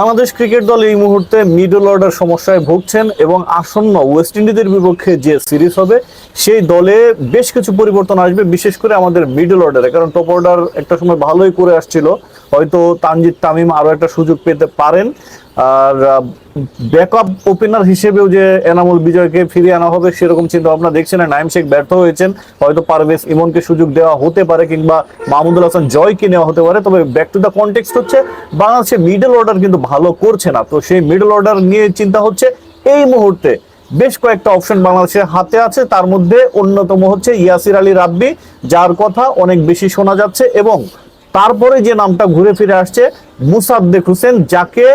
Bangladesh cricket দল এই মুহূর্তে মিডল অর্ডার সমস্যায় ভুগছেন এবং আসন্ন ওয়েস্ট ইন্ডিজের বিপক্ষে যে সিরিজ হবে, সেই দলে বেশ কিছু পরিবর্তন আসবে, বিশেষ করে আমাদের মিডল অর্ডারে কারণ টপ অর্ডার একটা সময় ভালোই করে আসছিল। হয়তো তানজিদ তামিম আরও একটা সুযোগ পেতে পারেন। আর ব্যাকআপ ওপেনার হিসেবেও যে এনামুল বিজয়কে ফিরিয়ে আনা হবে সেরকম চিন্তা ভাবনা দেখছেন না। নাইম শেখ ব্যর্থ হয়েছেন। হয়তো পারভেজ ইমনকে সুযোগ দেওয়া হতে পারে কিংবা মাহমুদুল হাসান জয়কে নেওয়া হতে পারে। তবে ব্যাক টু দ্য কনটেক্সট হচ্ছে, বাংলাদেশে মিডল অর্ডার কিন্তু ভালো করছে না। তো সেই মিডল অর্ডার নিয়ে চিন্তা হচ্ছে এই মুহূর্তে। বেশ কয়েকটা অপশন বাংলাদেশের হাতে আছে। তার মধ্যে অন্যতম হচ্ছে ইয়াসির আলী রাব্বি, যার কথা অনেক বেশি শোনা যাচ্ছে এবং তারপরে যে নামটা ঘুরে ফিরে আসছে, মুসাদ্দেক হোসেন, যাকে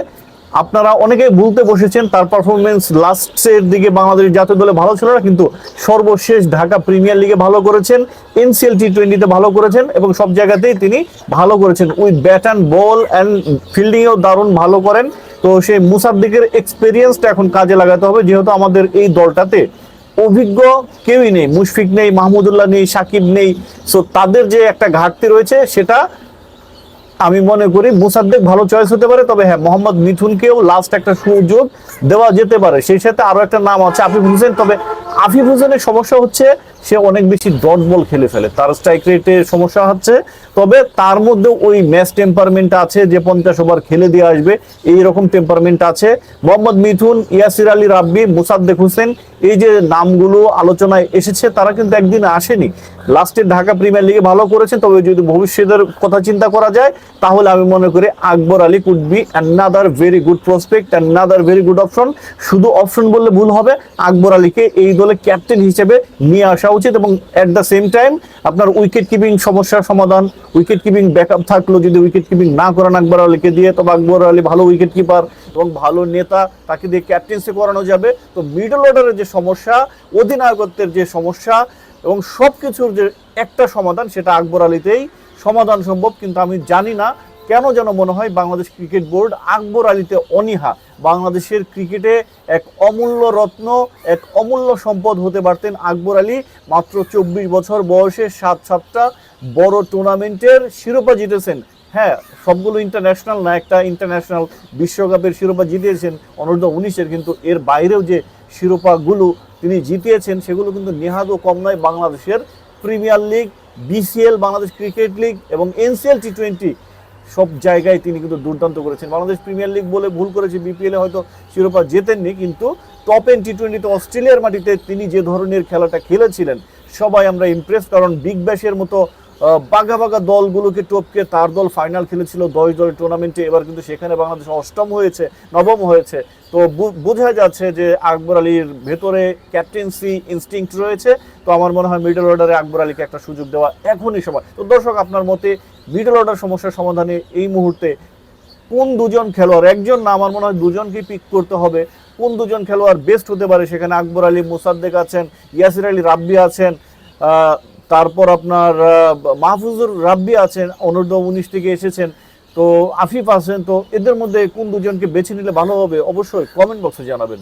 আপনারা অনেকেই ভুলতে বসেছেন, তার পারফরমেন্স লাস্টের দিকে বাংলাদেশ জাতীয় দলে ভালো ছিল না, কিন্তু সর্বশেষ ঢাকা প্রিমিয়ার লিগে ভালো করেছেন এনসিএল টি টোয়েন্টিতে ভালো করেছেন এবং সব জায়গাতেই তিনি ভালো করেছেন। With bat and ball and ফিল্ডিংয়েও দারুণ ভালো করেন। তো সেই মুসাদ্দিকের এক্সপিরিয়েন্সটা এখন কাজে লাগাতে হবে, যেহেতু আমাদের এই দলটাতে অভিজ্ঞ কেউই নেই, মুশফিক নেই, মাহমুদুল্লাহ নেই, সাকিব নেই। সো তাদের যে একটা ঘাটতি রয়েছে, সেটা আমি মনে করি মুসাদ্দেক ভালো চয়েস হতে পারে, তবে হ্যাঁ মোহাম্মদ মিথুনকেও লাস্ট একটা সুযোগ দেওয়া যেতে পারে। সেই সাথে আরও একটা নাম আছে আফিফ হোসেন, তবে আফিফ হোসেনের সমস্যা হচ্ছে সে অনেক বেশি ডট বল খেলে ফেলে। তার স্ট্রাইক রেটে সমস্যা হচ্ছে, তবে তার মধ্যে ওই ম্যাচ টেম্পারমেন্ট আছে যে পঞ্চাশ ওভার খেলে দিয়ে আসবে এই রকম টেম্পারমেন্ট আছে। মোহাম্মদ মিথুন, ইয়াসির আলী রাব্বি, মুসাদ্দেক হোসেন, এই যে নামগুলো আলোচনায় এসেছে, তারা কিন্তু একদিন আসেনি। লাস্টে ঢাকা প্রিমিয়ার লিগে ভালো করেছেন, তবে যদি ভবিষ্যতের কথা চিন্তা করা যায়, তাহলে আমি মনে করি Akbar Ali could be another very good prospect another very good option শুধু অপশন বললে ভুল হবে, আকবর আলীকে এই দলে ক্যাপ্টেন হিসেবে নিয়ে আসা উচিত এবং এট দ্য সেম টাইম আপনার উইকেট কিপিং সমস্যার সমাধান উইকেট কিপিং ব্যাকআপ থাকল যদি উইকেট কিপিং না করেন আকবর আলীকে দিয়ে, তবে আকবর আলী ভালো উইকেট কিপার এবং ভালো নেতা, তাকে দিয়ে ক্যাপ্টেন্সি করানো যাবে। তো মিডল অর্ডারের যে সমস্যা, অধিনায়কত্বের যে সমস্যা এবং সব কিছুর যে একটা সমাধান, সেটা আকবর আলীতেই। সমাধান সম্ভব, কিন্তু আমি জানি না কেন যেন মনে হয় বাংলাদেশ ক্রিকেট বোর্ড আকবর আলীতে অনীহা। বাংলাদেশের ক্রিকেটে এক অমূল্য রত্ন, এক অমূল্য সম্পদ হতে পারতেন আকবর আলী। মাত্র চব্বিশ বছর বয়সে সাত সাতটা বড় টুর্নামেন্টের শিরোপা জিতেছেন। হ্যাঁ সবগুলো ইন্টারন্যাশনাল না, একটা ইন্টারন্যাশনাল বিশ্বকাপের শিরোপা জিতিয়েছেন অনূর্ধ্ব উনিশের, কিন্তু এর বাইরেও যে শিরোপাগুলো তিনি জিতিয়েছেন, সেগুলো কিন্তু নেহাদও কম নয় বাংলাদেশের premier league BCL Bangladesh cricket league এবং এনসিএল টি টোয়েন্টি সব জায়গায় তিনি কিন্তু দুর্দান্ত করেছেন। বাংলাদেশ প্রিমিয়ার লিগ বলে ভুল করেছে বিপিএল এ হয়তো শিরোপা জেতেননি, কিন্তু টপ এন টি টোয়েন্টিতে অস্ট্রেলিয়ার মাটিতে তিনি যে ধরনের খেলাটা খেলেছিলেন, সবাই আমরা ইমপ্রেস কারণ বিগ ব্যাশের মতো বাঘা বাঘা দলগুলোকে টপকে তার দল ফাইনাল খেলেছিল দশ দলের টুর্নামেন্টে এবার কিন্তু সেখানে বাংলাদেশ অষ্টম হয়েছে, নবম হয়েছে। তো বোঝা যাচ্ছে যে আকবর আলীর ভেতরে ক্যাপ্টেন্সি ইনস্টিংক্ট রয়েছে। তো আমার মনে হয় মিডল অর্ডারে আকবর আলীকে একটা সুযোগ দেওয়া এখনই সময় তো দর্শক, আপনার মতে মিডল অর্ডার সমস্যার সমাধানে এই মুহূর্তে কোন দুজন খেলোয়াড়, একজন না, আমার মনে হয় দুজনকে পিক করতে হবে। কোন দুজন খেলোয়াড় বেস্ট হতে পারে? সেখানে আকবর আলী, মুসাদ্দেক আছেন, ইয়াসির আলী রাব্বি আছেন তারপর আপনার মাহফুজুর রাব্বি আছেন অনূর্ধ্ব উনিশ থেকে এসেছেন, তো আফিফ আছেন, তো এদের মধ্যে কোন দুজনকে বেছে নিলে ভালো হবে অবশ্যই কমেন্ট বক্সে জানাবেন।